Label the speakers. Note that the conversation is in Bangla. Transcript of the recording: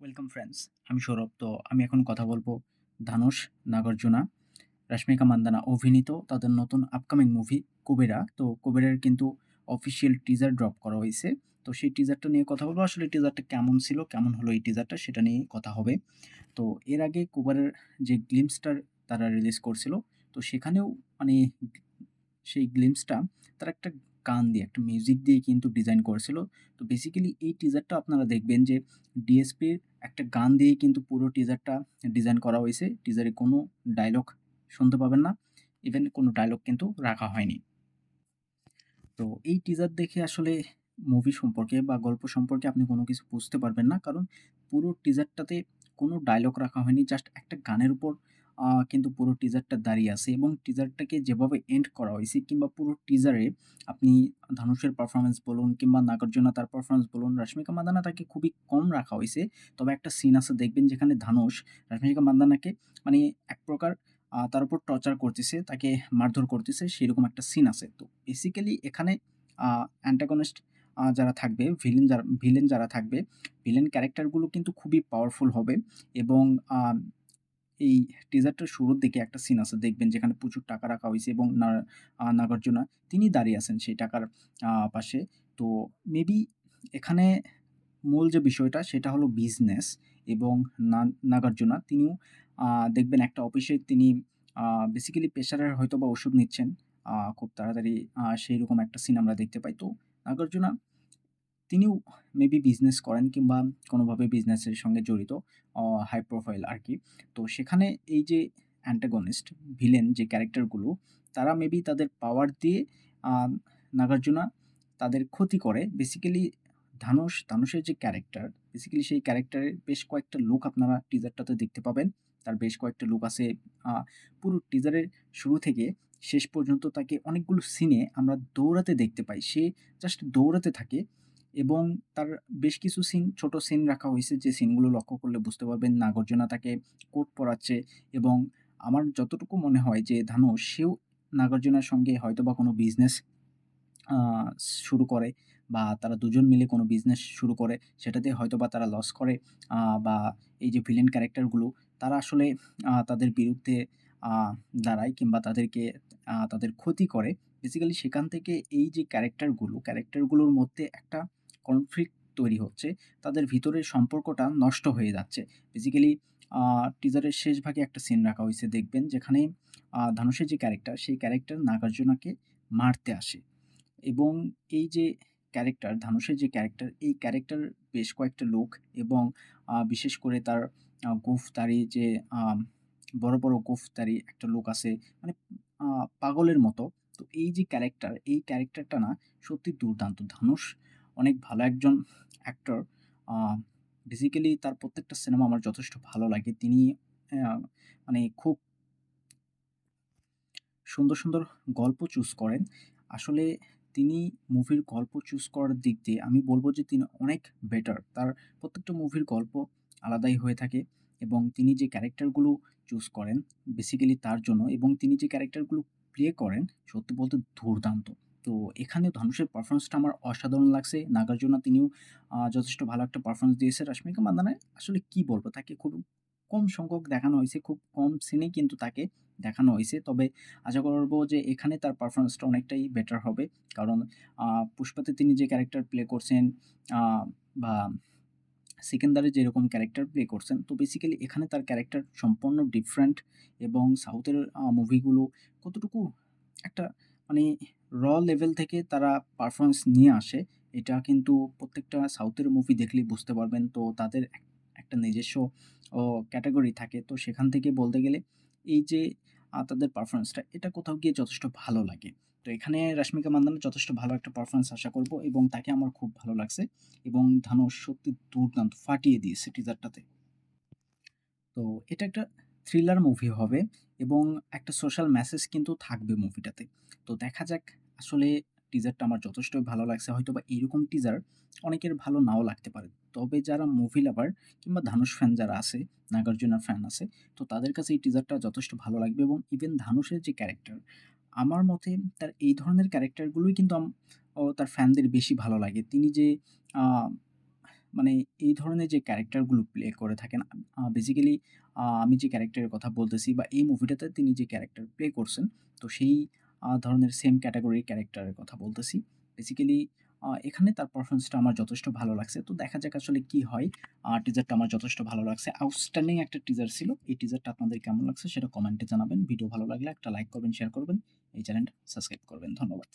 Speaker 1: ওয়েলকাম ফ্রেন্ডস আমি সৌরভ, তো আমি এখন কথা বলব ধানুষ নাগার্জুনা, রশ্মিকা মান্দানা অভিনীত তাদের নতুন আপকামিং মুভি কুবেরা। তো কুবেরার কিন্তু অফিসিয়াল টিজার ড্রপ করা হয়েছে। তো সেই টিজারটা নিয়ে কথা বলব। আসলে টিজারটা কেমন ছিল, কেমন হলো এই টিজারটা সেটা নিয়ে কথা হবে। তো এর আগে কুবেরার যে গ্লিমসটার তারা রিলিজ করছিল, তো সেখানেও মানে সেই গ্লিমসটা তারা একটা গান দিয়ে, একটা মিউজিক দিয়ে কিন্তু ডিজাইন করেছিল। তো বেসিক্যালি এই টিজারটা আপনারা দেখবেন যে ডিএসপির একটা গান দিয়ে কিন্তু পুরো টিজারটা ডিজাইন করা হয়েছে। টিজারে কোনো ডায়লগ শুনতে পাবেন না। ইভেন কোনো ডায়লগ কিন্তু রাখা হয়নি। তো এই টিজার দেখে আসলে মুভি সম্পর্কে বা গল্প সম্পর্কে আপনি কোনো কিছু বুঝতে পারবেন না। কারণ পুরো টিজারটাতে কোনো ডায়লগ রাখা হয়নি। জাস্ট একটা গানের উপর কিন্তু পুরো টিজারটা দাঁড়িয়ে আছে এবং টিজারটাকে যেভাবে এন্ড করা হয়েছে কিংবা পুরো টিজারে আপনি ধানুষের পারফরমেন্স বলুন কিংবা নাগার্জুনা তার পারফরমেন্স বলুন, রশ্মিকা মান্দানা তাকে খুবই কম রাখা হয়েছে। তবে একটা সিন আছে দেখবেন যেখানে ধানুষ রশ্মিকা মান্দানাকে মানে এক প্রকার তার উপর টর্চার করতেছে, তাকে মারধর করতেছে, সেরকম একটা সিন আছে। তো বেসিক্যালি এখানে অ্যান্টাগনিস্ট যারা থাকবে ভিলেন যারা ভিলেন যারা থাকবে ভিলেন ক্যারেক্টারগুলো কিন্তু খুবই পাওয়ারফুল হবে এবং এই টিজারটার শুরুর দিকে একটা সিন আছে, দেখবেন যেখানে প্রচুর টাকা রাখা হয়েছে এবং নাগার্জুনা তিনি দাঁড়িয়ে আছেন সেই টাকার পাশে। তো মেবি এখানে মূল যে বিষয়টা সেটা হলো বিজনেস এবং নাগার্জুনা তিনিও দেখবেন একটা অফিসে তিনি বেসিক্যালি প্রেশারের হয়তো বা ওষুধ নিচ্ছেন। খুব তাড়াতাড়ি সেই রকম একটা সিন আমরা দেখতে পাই। তো নাগার্জুনা তিনিও মেবি বিজনেস করেন কিংবা কোনোভাবে বিজনেসের সঙ্গে জড়িত হাই প্রোফাইল আর কি তো সেখানে এই যে অ্যান্টাগনিস্ট, ভিলেন যে ক্যারেক্টারগুলো তারা মেবি তাদের পাওয়ার দিয়ে নাগার্জুনা তাদের ক্ষতি করে। বেসিক্যালি ধানুষ, ধানুষের যে ক্যারেক্টার, বেসিক্যালি সেই ক্যারেক্টারের বেশ কয়েকটা লুক আপনারা টিজারটাতে দেখতে পাবেন। তার বেশ কয়েকটা লুক আছে। পুরো টিজারের শুরু থেকে শেষ পর্যন্ত তাকে অনেকগুলো সিনে আমরা দৌড়াতে দেখতে পাই। সে জাস্ট দৌড়াতে থাকে এবং তার বেশ কিছু সিন, ছোট সিন রাখা হয়েছে যে সিনগুলো লক্ষ্য করলে বুঝতে পারবেন নাগার্জুনা তাকে কোট পরাচ্ছে এবং আমার যতটুকু মনে হয় যে ধানুষ সেও নাগার্জুনার সঙ্গে হয়তো বা কোনো বিজনেস শুরু করে বা তারা দুজন মিলে কোনো বিজনেস শুরু করে সেটাতে হয়তো বা তারা লস করে বা এই যে ভিলেন ক্যারেক্টারগুলো তারা আসলে তাদের বিরুদ্ধে দাঁড়ায় কিংবা তাদেরকে তাদের ক্ষতি করে। বেসিক্যালি সেখান থেকে এই যে ক্যারেক্টারগুলো, ক্যারেক্টারগুলোর মধ্যে একটা কনফ্লিক্ট তৈরি হচ্ছে। তাদের ভিতরের সম্পর্কটা নষ্ট হয়ে যাচ্ছে। বেসিক্যালি টিজারের শেষ ভাগে একটা সিন রাখা হয়েছে দেখবেন যেখানে ধানুষের যে ক্যারেক্টার, সেই ক্যারেক্টার নাগার্জুনাকে মারতে আসে। এবং এই যে ক্যারেক্টার, ধানুষের যে ক্যারেক্টার, এই ক্যারেক্টার বেশ কয়েকটা লোক এবং বিশেষ করে তার আ যে বড়, বড় গোঁফদাড়ি একটা লোক আছে। মানে পাগলের মতো। তো এই যে ক্যারেক্টার, এই ক্যারেক্টারটা না সত্যি দুর্দান্ত। ধানুষ অনেক ভালো একজন অ্যাক্টর। বেসিক্যালি তার প্রত্যেকটা সিনেমা আমার যথেষ্ট ভালো লাগে। তিনি মানে খুব সুন্দর, সুন্দর গল্প চুজ করেন। আসলে তিনি মুভির গল্প চুজ করার দিক দিয়ে আমি বলব যে তিনি অনেক বেটার। তার প্রত্যেকটা মুভির গল্প আলাদাই হয়ে থাকে এবং তিনি যে ক্যারেক্টারগুলো চুজ করেন বেসিক্যালি তার জন্য এবং তিনি যে ক্যারেক্টারগুলো প্লে করেন সত্যি বলতে দুর্দান্ত। তো এখানে ধনুষের পারফরমেন্সটা আমার অসাধারণ লাগছে। নাগার্জুনা তিনিও যথেষ্ট ভালো একটা পারফরমেন্স দিয়েছে। রশ্মিকা মান্দানা আসলে কি বলব তাকে খুব কম সংখ্যক দেখানো হয়েছে খুব কম সিনেই কিন্তু তাকে দেখানো হয়েছে তবে আশা করব যে এখানে তার পারফরমেন্সটা অনেকটাই বেটার হবে। কারণ 'পুষ্পাতে' তিনি যে ক্যারেক্টার প্লে করছেন বা 'সিকান্দারে' যেরকম ক্যারেক্টার প্লে করছেন, তো বেসিক্যালি এখানে তার ক্যারেক্টার সম্পূর্ণ ডিফারেন্ট এবং সাউথের মুভিগুলো কতটুকু একটা মানে র লেভেল থেকে তারা পারফরমেন্স নিয়ে আসে, এটা কিন্তু প্রত্যেকটা সাউথের মুভি দেখলেই বুঝতে পারবেন। তো তাদের একটা নিজস্ব ক্যাটেগরি থাকে। তো সেখান থেকে বলতে গেলে এই যে তাদের পারফরমেন্সটা এটা কোথাও গিয়ে যথেষ্ট ভালো লাগে। তো এখানে রাশ্মিকা মান্দানা যথেষ্ট ভালো একটা পারফরমেন্স আশা করব এবং তাকে আমার খুব ভালো লাগছে এবং ধানুষ সত্যি দুর্দান্ত ফাটিয়ে দিয়েছে টিজারটাতে। তো এটা একটা থ্রিলার মুভি হবে এবং একটা সোশ্যাল মেসেজ কিন্তু থাকবে মুভিটাতে। তো দেখা যাক আসলে টিজারটা আমার যথেষ্টই ভালো লাগছে। হয়তোবা এরকম টিজার অনেকের ভালো নাও লাগতে পারে। তবে যারা মুভি লাভার কিংবা ধানুষ ফ্যান যারা আছে, নাগার্জুনার ফ্যান আছে, তো তাদের কাছে এই টিজারটা যথেষ্ট ভালো লাগবে এবং ইভেন ধানুষের যে ক্যারেক্টার, আমার মতে তার এই ধরনের ক্যারেক্টারগুলোই কিন্তু তার ফ্যানদের বেশি ভালো লাগে। তিনি যে মানে এই ধরনের যে ক্যারেক্টারগুলো প্লে করে থাকেন বেসিক্যালি আমি যে ক্যারেক্টারের কথা বলতেছি বা এই মুভিটাতে তিনি যে ক্যারেক্টার প্লে করছেন, তো সেই ধরনের সেম ক্যাটেগরির ক্যারেক্টারের কথা বলতেছি। বেসিক্যালি এখানে তার পারফরমেন্সটা আমার যথেষ্ট ভালো লাগছে। তো দেখা যাক আসলে কি হয়। আ টিজারটা আমার যথেষ্ট ভালো লাগছে। আউটস্ট্যান্ডিং একটা টিজার ছিল। এই টিজারটা আপনাদের কেমন লাগছে সেটা কমেন্টে জানাবেন। ভিডিও ভালো লাগলে একটা লাইক করবেন, শেয়ার করবেন। এই চ্যানেলটা সাবস্ক্রাইব করবেন। ধন্যবাদ।